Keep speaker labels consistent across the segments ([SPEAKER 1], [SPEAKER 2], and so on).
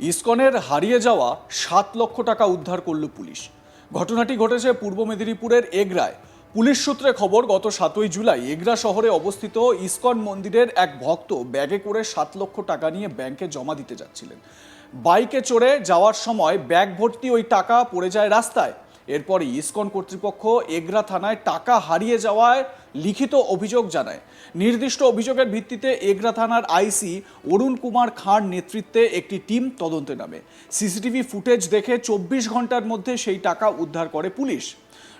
[SPEAKER 1] ইসকনের হারিয়ে যাওয়া সাত লক্ষ টাকা উদ্ধার করল পুলিশ। ঘটনাটি ঘটেছে পূর্ব মেদিনীপুরের এগরায়। পুলিশ সূত্রে খবর, গত সাতই জুলাই এগরা শহরে অবস্থিত ইস্কন মন্দিরের এক ভক্ত ব্যাগে করে সাত লক্ষ টাকা নিয়ে ব্যাংকে জমা দিতে যাচ্ছিলেন। বাইকে চড়ে যাওয়ার সময় ব্যাগ ভর্তি ওই টাকা পড়ে যায় রাস্তায়। এরপরই ইসকন কর্তৃপক্ষ এগরা থানায় টাকা হারিয়ে যাওয়ায় লিখিত অভিযোগ জানায়। নির্দিষ্ট অভিযোগের ভিত্তিতে এগরা থানার আইসি অরুণ কুমার খাঁর নেতৃত্বে একটি টিম তদন্তে নামে। সিসিটিভি ফুটেজ দেখে চব্বিশ ঘণ্টার মধ্যে সেই টাকা উদ্ধার করে পুলিশ।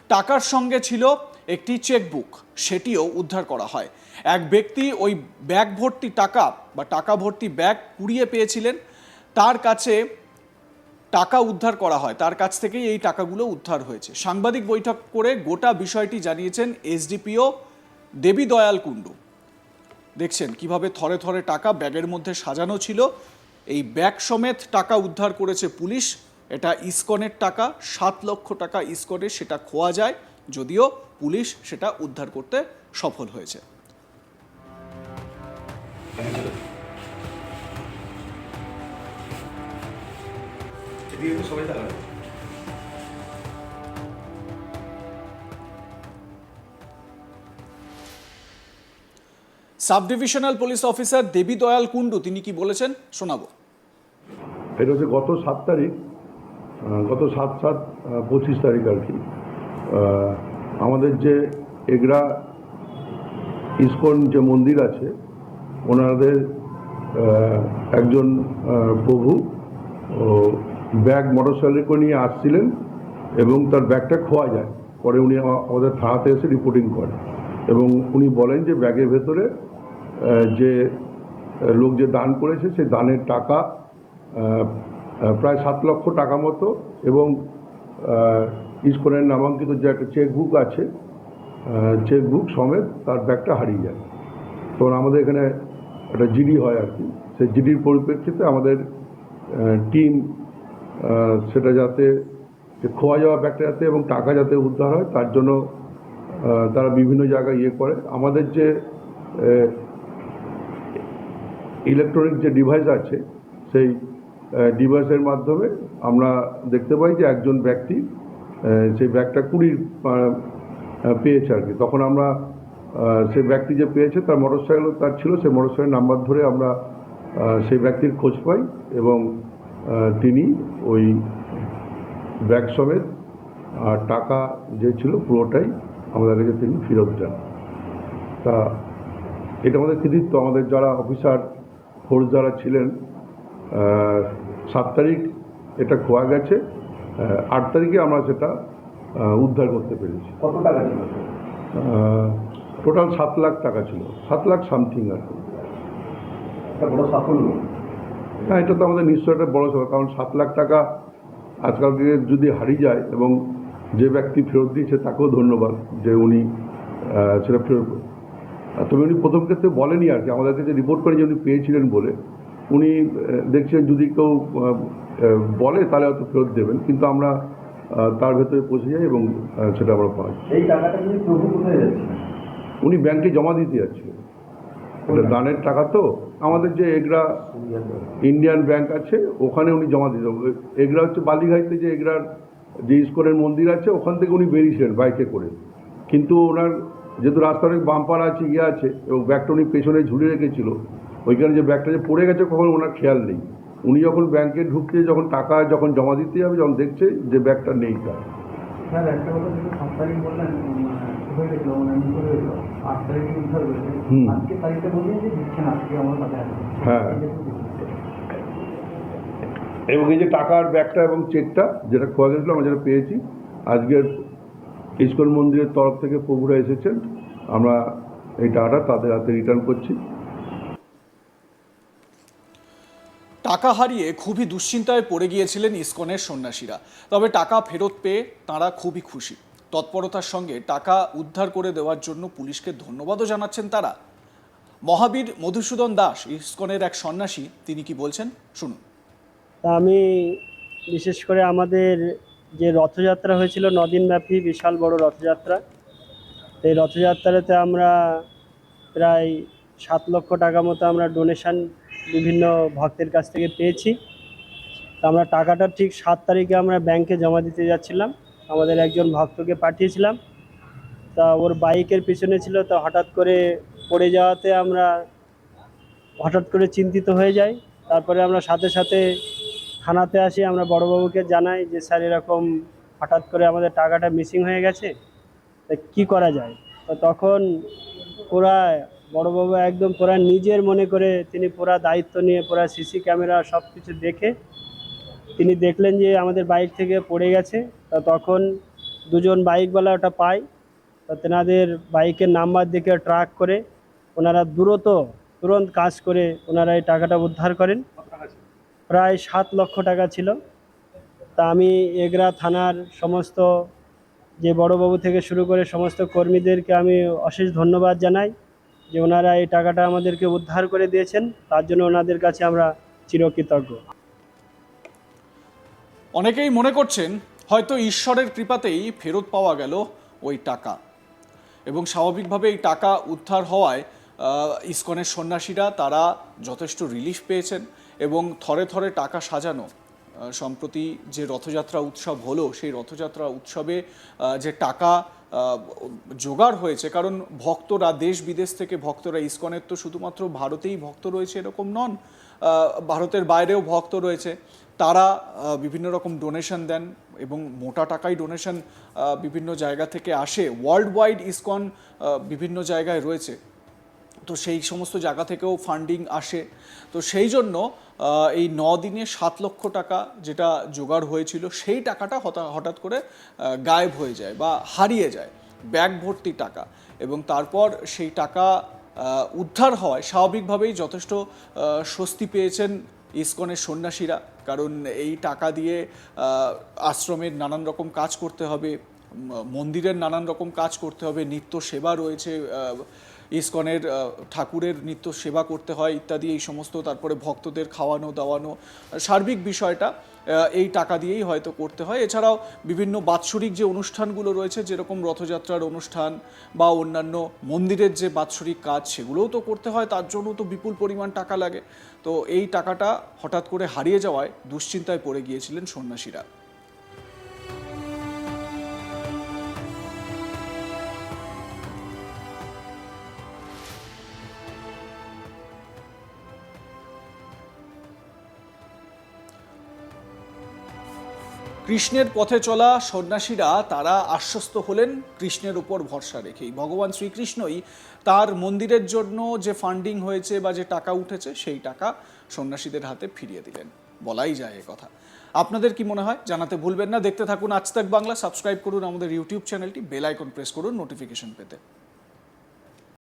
[SPEAKER 1] টাকার সঙ্গে ছিল একটি চেকবুক, সেটিও উদ্ধার করা হয়। এক ব্যক্তি ওই ব্যাগ ভর্তি টাকা বা টাকা ভর্তি ব্যাগ কুড়িয়ে পেয়েছিলেন। তার কাছে টাকা উদ্ধার করা হয়। তার কাছ থেকেই এই টাকাগুলো উদ্ধার হয়েছে। সাংবাদিক বৈঠক করে গোটা বিষয়টি জানিয়েছেন এসডিপিও দেবী দয়াল কুণ্ডু। দেখছেন কীভাবে থরে থরে টাকা ব্যাগের মধ্যে সাজানো ছিল। এই ব্যাগ সমেত টাকা উদ্ধার করেছে পুলিশ। এটা ইসকনের টাকা, সাত লক্ষ টাকা ইসকনের সেটা খোয়া যায়। যদিও পুলিশ সেটা উদ্ধার করতে সফল হয়েছে।
[SPEAKER 2] একটু সবাই
[SPEAKER 1] sub divisional police officer Debi Dayal Kundu তিনি কি বলেছেন? শোনাবো।
[SPEAKER 3] এটা হচ্ছে গত সাত তারিখ গত সাত সাত পঁচিশ তারিখ আর কি। আমাদের যে এগরা ইস্কন যে মন্দির আছে ওনাদের আহ, একজন প্রভু ও ব্যাগ মোটরসাইকেল করে নিয়ে আসছিলেন এবং তার ব্যাগটা খোয়া যায়। পরে উনি আমাদের থানাতে এসে রিপোর্টিং করেন এবং উনি বলেন যে ব্যাগের ভেতরে যে লোক যে দান করেছে সেই দানের টাকা প্রায় সাত লক্ষ টাকা মতো এবং ইস্কনের নামাঙ্কিত যে একটা চেকবুক আছে চেকবুক সমেত তার ব্যাগটা হারিয়ে যায়। তখন আমাদের এখানে একটা জিডি হয় আর কি। সেই জিডির পরিপ্রেক্ষিতে আমাদের টিম সেটা যাতে খোয়া যাওয়া ব্যাগটা যাতে এবং টাকা যাতে উদ্ধার হয়, তার জন্য তারা বিভিন্ন জায়গায় ইয়ে করে। আমাদের যে ইলেকট্রনিক যে ডিভাইস আছে, সেই ডিভাইসের মাধ্যমে আমরা দেখতে পাই যে একজন ব্যক্তি সেই ব্যাগটা কুড়ির পেয়েছে আর কি। তখন আমরা সে ব্যক্তি যে পেয়েছে তার মোটরসাইকেল তার ছিল, সেই মোটরসাইকেল নাম্বার ধরে আমরা সেই ব্যক্তির খোঁজ পাই এবং তিনি ওই ব্যাগ সমেত আর টাকা যে ছিল পুরোটাই আমাদের কাছে তিনি ফেরত দেন। তা এটা আমাদের কৃতিত্ব। আমাদের যারা অফিসার ফোর্স যারা ছিলেন সাত তারিখ এটা খোয়া গেছে আট তারিখে আমরা সেটা উদ্ধার করতে পেরেছি।
[SPEAKER 2] কত টাকা ছিল?
[SPEAKER 3] টোটাল সাত লাখ টাকা ছিল। সাত লাখ সামথিং আর কি।
[SPEAKER 2] বড় সাফল্য।
[SPEAKER 3] হ্যাঁ এটা তো আমাদের নিশ্চয় একটা বড় সময় কারণ সাত লাখ টাকা আজকাল আজকালকে যদি হারিয়ে যায় এবং যে ব্যক্তি ফেরত দিয়েছে তাকেও ধন্যবাদ যে উনি সেটা ফেরত তবে উনি প্রথম ক্ষেত্রে বলেনি আর কি আমাদেরকে যে রিপোর্ট করে যে উনি পেয়েছিলেন বলে। উনি আহ, দেখছেন যদি কেউ বলে তাহলে হয়তো ফেরত দেবেন কিন্তু আমরা তার ভেতরে পৌঁছে যাই এবং সেটা আমরা পাই।
[SPEAKER 2] এই টাকাটা প্রভু কোথায় যাচ্ছে?
[SPEAKER 3] উনি ব্যাংকে জমা দিতে যাচ্ছিলেন এটা দানের টাকা তো আমাদের যে এগরা ইন্ডিয়ান ব্যাংক আছে, ওখানে উনি জমা দিতে এগরা হচ্ছে বালিঘাইতে যে এগরার যে ইস্কনের মন্দির আছে, ওখান থেকে উনি বেরিয়েছিলেন বাইকে করে। কিন্তু ওনার যেহেতু রাস্তার অনেক বাম্পার আছে ইয়ে আছে, এবং ব্যাগটা উনি পেছনে ঝুলে রেখেছিল, ওইখানে যে ব্যাগটা যে পড়ে গেছে, কখন ওনার খেয়াল নেই। উনি যখন ব্যাংকে ঢুকতে যখন টাকা যখন জমা দিতে যাবে, যখন দেখছে যে ব্যাগটা নেই তার।
[SPEAKER 4] স্যার একটা কথা যেটা সাত তারিখ বললেন হয়ে গেছিল মানে মিস হয়ে গেছিল আট তারিখে উদ্ধার
[SPEAKER 3] হুম।
[SPEAKER 4] আজকে তারিখটা বললেন যে দিচ্ছেন আজকে আমার আছে
[SPEAKER 3] হ্যাঁ। এবং এই যে টাকার ব্যাগটা এবং চেকটা যেটা খোয়া গেছিল আমরা যেটা পেয়েছি আজকের ইস্কন মন্দিরের তরফ থেকে প্রভুরা এসেছেন। আমরা এই টাকাটা তাদের হাতে রিটার্ন করছি।
[SPEAKER 1] টাকা হারিয়ে খুবই দুশ্চিন্তায় পড়ে গিয়েছিলেন ইসকনের সন্ন্যাসীরা। তবে টাকা ফেরত পেয়ে তাঁরা খুবই খুশি। তৎপরতার সঙ্গে টাকা উদ্ধার করে দেওয়ার জন্য পুলিশকে ধন্যবাদও জানাচ্ছেন তারা। মহাবীর মধুসূদন দাস, ইসকনের এক সন্ন্যাসী, তিনি কি বলছেন? শুনুন।
[SPEAKER 5] আমি বিশেষ করে আমাদের যে রথযাত্রা হয়েছিল নদিনব্যাপী বিশাল বড় রথযাত্রা এই রথযাত্রাতে আমরা প্রায় সাত লক্ষ টাকা মতো আমরা ডোনেশন বিভিন্ন ভক্তের কাছ থেকে পেয়েছি। তা আমরা টাকাটা ঠিক সাত তারিখে আমরা ব্যাংকে জমা দিতে যাচ্ছিলাম। আমাদের একজন ভক্তকে পাঠিয়েছিলাম। তা ওর বাইকের পিছনে ছিল, তা হঠাৎ করে পড়ে যাওয়াতে আমরা হঠাৎ করে চিন্তিত হয়ে যাই। তারপরে আমরা সাথে সাথে থানাতে আসি। আমরা বড়োবাবুকে জানাই যে, স্যার, এরকম হঠাৎ করে আমাদের টাকাটা মিসিং হয়ে গেছে। তা কী করা যায়? তো তখন পুরা বড়বাবু একদম পুরা নিজের মনে করে তিনি পুরা দায়িত্ব নিয়ে পুরা সিসি ক্যামেরা সব কিছু দেখে তিনি দেখলেন যে আমাদের বাইক থেকে পড়ে গেছে। তা তখন দুজন বাইকওয়ালা ওটা পায়। তা তেনাদের বাইকের নাম্বার দেখে ট্রাক করে ওনারা দ্রুত, তুরন্ত কাজ করে ওনারা এই টাকাটা উদ্ধার করেন। প্রায় সাত লক্ষ টাকা ছিল। তা আমি এগরা থানার সমস্ত যে বড়বাবু থেকে শুরু করে সমস্ত কর্মীদেরকে আমি অশেষ ধন্যবাদ জানাই। যে ওনারা এই টাকাটা আমাদেরকে উদ্ধার করে দিয়েছেন, তার জন্য ওনাদের কাছে আমরা চিরকৃতজ্ঞ।
[SPEAKER 1] অনেকেই মনে করছেন হয়তো ঈশ্বরের কৃপাতেই ফেরত পাওয়া গেল ওই টাকা। এবং স্বাভাবিকভাবে এই টাকা উদ্ধার হওয়ায় ইসকনের সন্ন্যাসীরা তারা যথেষ্ট রিলিফ পেয়েছেন এবং থরে থরে টাকা সাজানো সম্প্রতি যে রথযাত্রা উৎসব হলো, সেই রথযাত্রা উৎসবে যে টাকা জোগাড় হয়েছে। কারণ ভক্তরা দেশ বিদেশ থেকে ভক্তরা, ইসকনের তো শুধুমাত্র ভারতেই ভক্ত রয়েছে এরকম নন ভারতের বাইরেও ভক্ত রয়েছে। তারা বিভিন্ন রকম ডোনেশন দেন এবং মোটা টাকায় ডোনেশন বিভিন্ন জায়গা থেকে আসে। ওয়ার্ল্ড ওয়াইড ইসকন বিভিন্ন জায়গায় রয়েছে। তো সেই সমস্ত জায়গা থেকেও ফান্ডিং আসে। তো সেই জন্য এই ন দিনে সাত লক্ষ টাকা যেটা জোগাড় হয়েছিল, সেই টাকাটা হঠা- হঠাৎ করে গায়েব হয়ে যায় বা হারিয়ে যায় ব্যাগ ভর্তি টাকা। এবং তারপর সেই টাকা উদ্ধার হওয়ায় স্বাভাবিকভাবেই যথেষ্ট স্বস্তি পেয়েছেন ইসকনের সন্ন্যাসীরা। কারণ এই টাকা দিয়ে আশ্রমের নানান রকম কাজ করতে হবে মন্দিরের নানান রকম কাজ করতে হবে, নিত্য সেবা রয়েছে ইসকনের ঠাকুরের নিত্য সেবা করতে হয় ইত্যাদি, এই সমস্ত, তারপরে ভক্তদের খাওয়ানো দাওয়ানো, সার্বিক বিষয়টা এই টাকা দিয়েই হয়তো করতে হয়। এছাড়াও বিভিন্ন বাৎসরিক যে অনুষ্ঠানগুলো রয়েছে, যেরকম রথযাত্রার অনুষ্ঠান বা অন্যান্য মন্দিরের যে বাৎসরিক কাজ, সেগুলোও তো করতে হয়। তার জন্য তো বিপুল পরিমাণ টাকা লাগে। তো এই টাকাটা হঠাৎ করে হারিয়ে যাওয়ায় দুশ্চিন্তায় পড়ে গিয়েছিলেন সন্ন্যাসীরা। কৃষ্ণের পথে চলা সন্ন্যাসীরা তারা আশ্বস্ত হলেন কৃষ্ণের উপর ভরসা রেখেই। ভগবান শ্রীকৃষ্ণই তার মন্দিরের জন্য যে ফান্ডিং হয়েছে বা যে টাকা উঠেছে, সেই টাকা সন্ন্যাসীদের হাতে ফিরিয়ে দিলেন। বলাই যায় কথা। আপনাদের কি মনে হয়? জানাতে ভুলবেন না। দেখতে থাকুন আজ তাক বাংলা। সাবস্ক্রাইব করুন আমাদের ইউটিউব চ্যানেলটি। বেল আইকন প্রেস করুন নোটিফিকেশন পেতে।